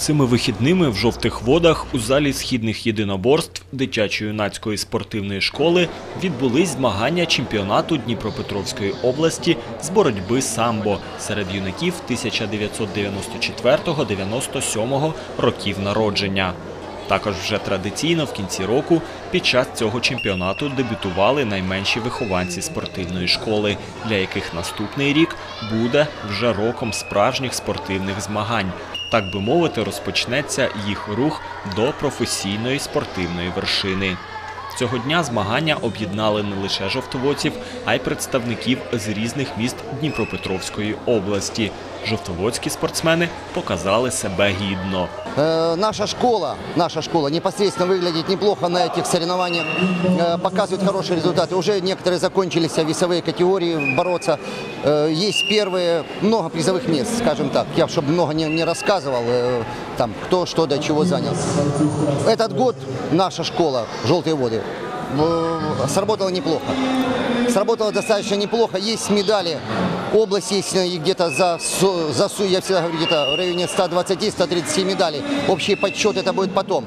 Цими вихідними в жовтих водах у залі східних єдиноборств дитячо-юнацької спортивної школи відбулись змагання чемпіонату Дніпропетровської області з боротьби самбо серед юнаків 1994-97 років народження. Також вже традиційно в кінці року під час цього чемпіонату дебютували найменші вихованці спортивної школи, для яких наступний рік буде вже роком справжніх спортивних змагань. Так би мовити, розпочнеться їх рух до професійної спортивної вершини. Цього дня змагання об'єднали не лише жовтоводців, а й представників з різних міст Дніпропетровської області Жовтоводські спортсмени показали себе гідно. Э, Наша школа, наша школа непосредственно выглядит неплохо на этих соревнованиях, э, показывает хорошие результаты. Уже некоторые закончились а весовые категории бороться. Э, Есть первые, много призовых мест, скажем так. Я, чтобы много не, не рассказывал, э, там, кто что до чего занял. Этот год наша школа «Желтые воды» э, сработала неплохо. Сработала достаточно неплохо. Есть медали области, есть э, где-то за, за, я всегда говорю, где-то в районе 120-130 медалей. Общий подсчет это будет потом.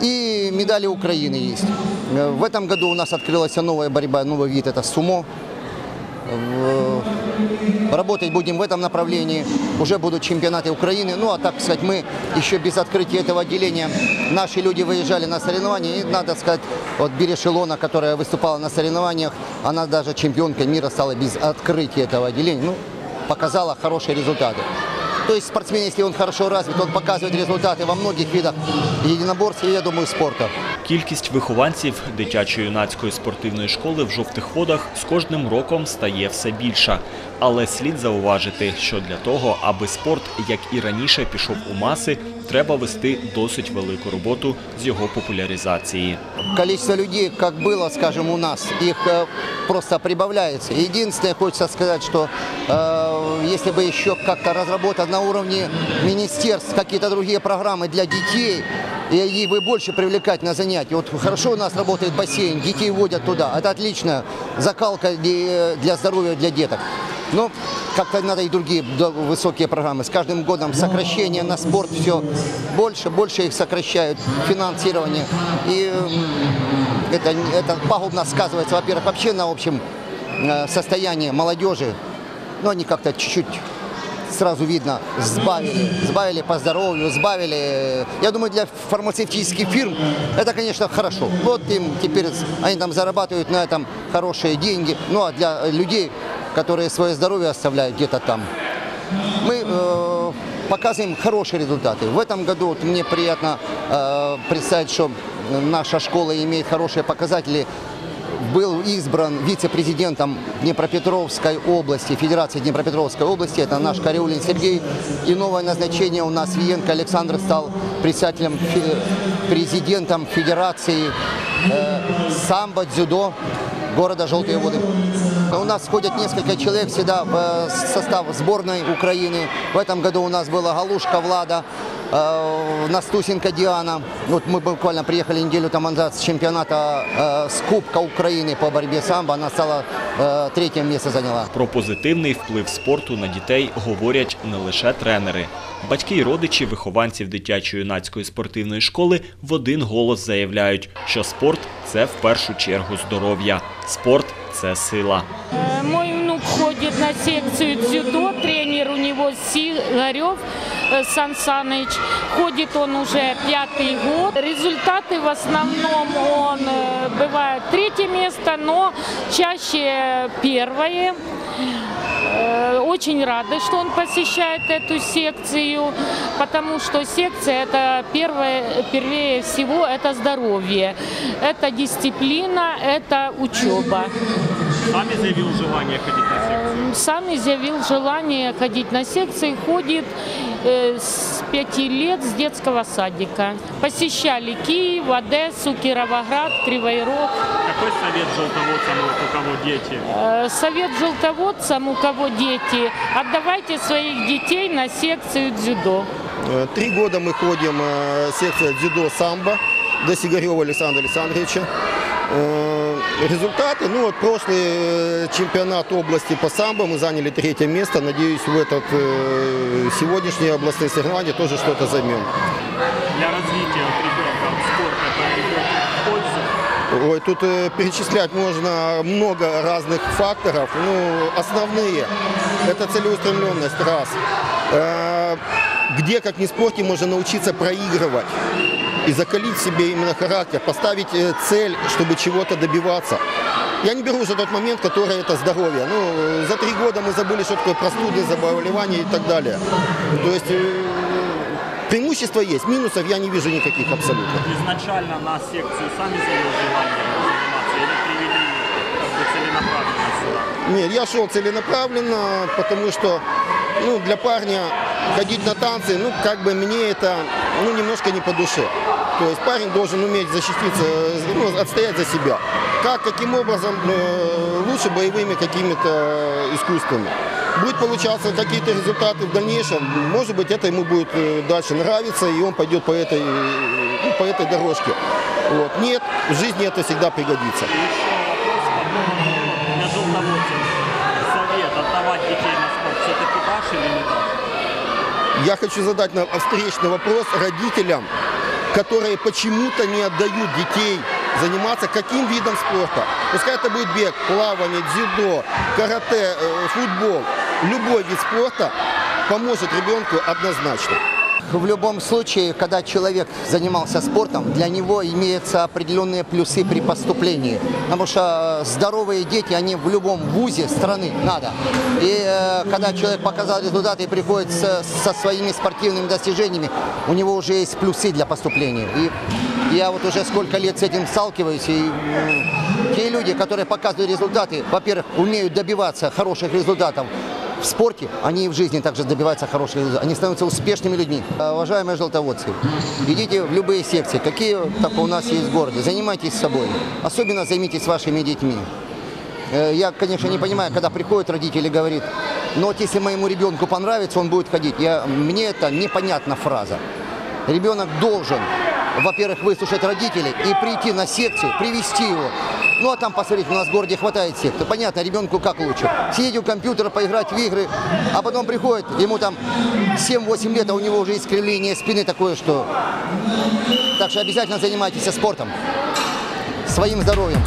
И медали Украины есть. Э, В этом году у нас открылась новая борьба, новый вид, это сумо. Работать будем в этом направлении. Уже будут чемпионаты Украины. Ну, а так сказать, мы еще без открытия этого отделения, наши люди выезжали на соревнования. И, надо сказать, вот Береш Илона, которая выступала на соревнованиях, она даже чемпионкой мира стала без открытия этого отделения. Ну, показала хорошие результаты. То есть спортсмен, если он хорошо развит, он показывает результаты во многих видах единоборств и, я думаю, спорта. Кількість вихованців дитячо-юнацької спортивної школи в жовтих водах з кожним роком стає все більша. Але слід зауважити, що для того, аби спорт, як і раніше, пішов у маси, треба вести досить велику роботу з його популяризації. Количество людей, как было, скажем, у нас, их э, просто прибавляется. Единственное, хочется сказать, что э, если бы еще как-то разработать на уровне министерств какие-то другие программы для детей, и их бы больше привлекать на занятия. Вот хорошо у нас работает бассейн, детей водят туда. Это отличная закалка для здоровья для деток. Но как-то надо и другие высокие программы. С каждым годом сокращение на спорт все больше, больше их сокращают, финансирование. И это, это пагубно сказывается, во-первых, вообще на общем э, состоянии молодежи. Но они как-то чуть-чуть сразу видно, сбавили, сбавили по здоровью, сбавили. Я думаю, для фармацевтических фирм это, конечно, хорошо. Вот им теперь они там зарабатывают на этом хорошие деньги. Ну а для людей, которые свое здоровье оставляют где-то там, мы э, показываем хорошие результаты. В этом году вот мне приятно э, представить, что наша школа имеет хорошие показатели. Был избран вице-президентом Днепропетровской области, Федерации Днепропетровской области. Это наш Кариулин Сергей. И новое назначение у нас Виенко Александр стал председателем, президентом Федерации э, самбо, дзюдо города Желтые воды. У нас входят несколько человек всегда в э, состав сборной Украины. В этом году у нас была Галушка Влада, Настусенко Диана. Вот мы буквально приехали неделю тому назад с чемпионата э, с Кубка Украины по борьбе самбо. Она стала э, третье место заняла. Про позитивний вплив спорту на дітей говорять не лише тренери. Батьки й родичі вихованців дитячо-юнацької спортивної школи в один голос заявляють, що спорт це в першу чергу здоров'я. Спорт це сила. Э, Мой внук ходит на секцию дзюдо, тренер у него Сигарев э, Сан Саныч. Ходит он уже пятый год. Результаты в основном он э, бывает третье место, но чаще первое. Э, Очень рады, что он посещает эту секцию, потому что секция это первое, первее всего это здоровье, это дисциплина, это учеба. Самі заявив желання ходити на секцію. Сам изъявил желание ходить на секции, ходит э, с пяти лет с детского садика. Посещали Киев, Одессу, Кировоград, Кривой Рог. Какой совет желтоводцам, у кого дети? Э, Совет желтоводцам, у кого дети, отдавайте своих детей на секцию дзюдо. Э, Три года мы ходим, э, секция дзюдо самбо до Сигарева Александра Александровича. Результаты. Ну вот прошлый э, чемпионат области по самбо мы заняли третье место. Надеюсь, в этот э, сегодняшние областные соревнования тоже что-то займем. Для развития ребенка спорт это пользу. Ой, тут э, перечислять можно много разных факторов. Ну, основные – это целеустремленность, раз. Э, где, как ни в спорте, можно научиться проигрывать и закалить себе именно характер, поставить э, цель, чтобы чего-то добиваться. Я не беру уже тот момент, который это здоровье. Ну, э, за три года мы забыли, что такое простуды, заболевания и так далее. То есть э, преимущества есть, минусов я не вижу никаких абсолютно. Изначально на секцию сами заявили желание заниматься или привели как бы целенаправленно сюда? Нет, я шел целенаправленно, потому что ну, для парня ходить на танцы, ну, как бы мне это ну, немножко не по душе. То есть парень должен уметь защититься, ну, отстоять за себя. Как, каким образом, э, лучше боевыми какими-то искусствами. Будет получаться какие-то результаты в дальнейшем, может быть, это ему будет э, дальше нравиться, и он пойдет по этой, ну, по этой дорожке. Вот. Нет, в жизни это всегда пригодится. Совет отдавать детей на спорт все-таки дашь или не дашь? Я хочу задать встречный вопрос родителям, которые почему-то не отдают детей заниматься каким видом спорта. Пускай это будет бег, плавание, дзюдо, карате, э, футбол. Любой вид спорта поможет ребенку однозначно. В любом случае, когда человек занимался спортом, для него имеются определенные плюсы при поступлении. Потому что э, здоровые дети, они в любом вузе страны надо. И э, когда человек показал результаты и приходит со, со своими спортивными достижениями, у него уже есть плюсы для поступления. И я вот уже сколько лет с этим сталкиваюсь, и те люди, которые показывают результаты, во-первых, умеют добиваться хороших результатов, в спорте, они и в жизни также добиваются хороших результатов. Они становятся успешными людьми. Уважаемые желтоводцы, идите в любые секции, какие только у нас есть в городе. Занимайтесь собой. Особенно займитесь вашими детьми. Э, Я, конечно, не понимаю, когда приходят родители и говорят, но вот если моему ребенку понравится, он будет ходить. Я, мне это непонятна фраза. Ребенок должен, во-первых, выслушать родителей и прийти на секцию, привести его. Ну а там посмотреть, у нас в городе хватает сектор. Понятно, ребенку как лучше. Сидеть у компьютера, поиграть в игры, а потом приходит, ему там 7-8 лет, а у него уже искривление спины такое, что... Так что обязательно занимайтесь спортом, своим здоровьем.